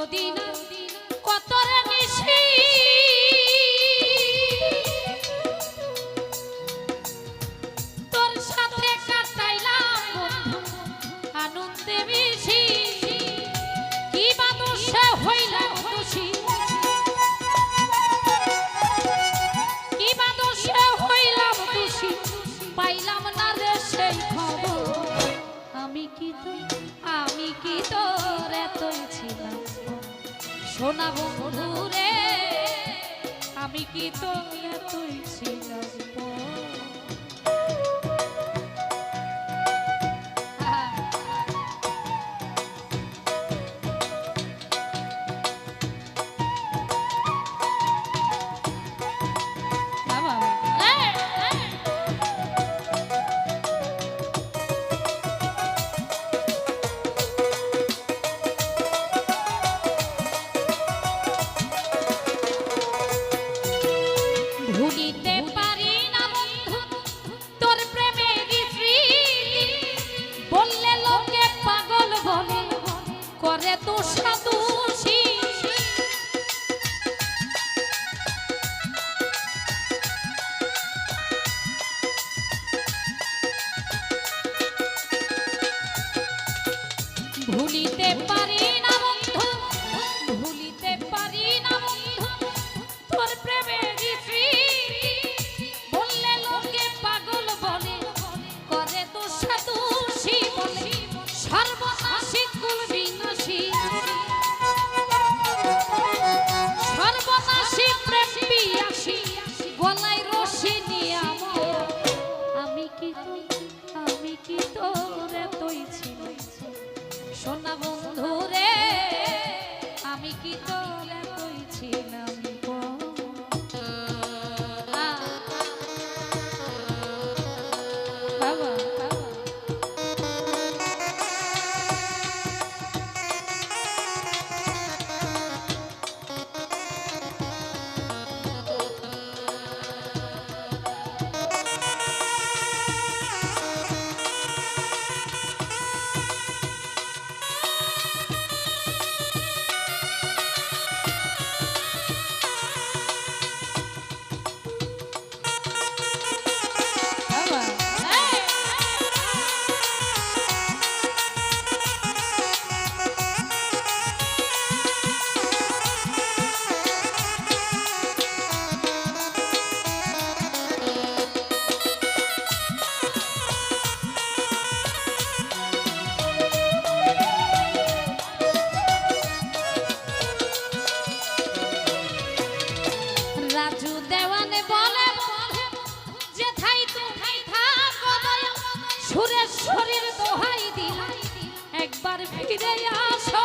Medina সোনা বন্ধুরে আমি কি তো তুলছি? she knows. দেওয়ানে বলে যে থাই তুমি থাকো দয়া সুরেশ্বরীর দোহাই দিলাম একবার ফিরে আসো।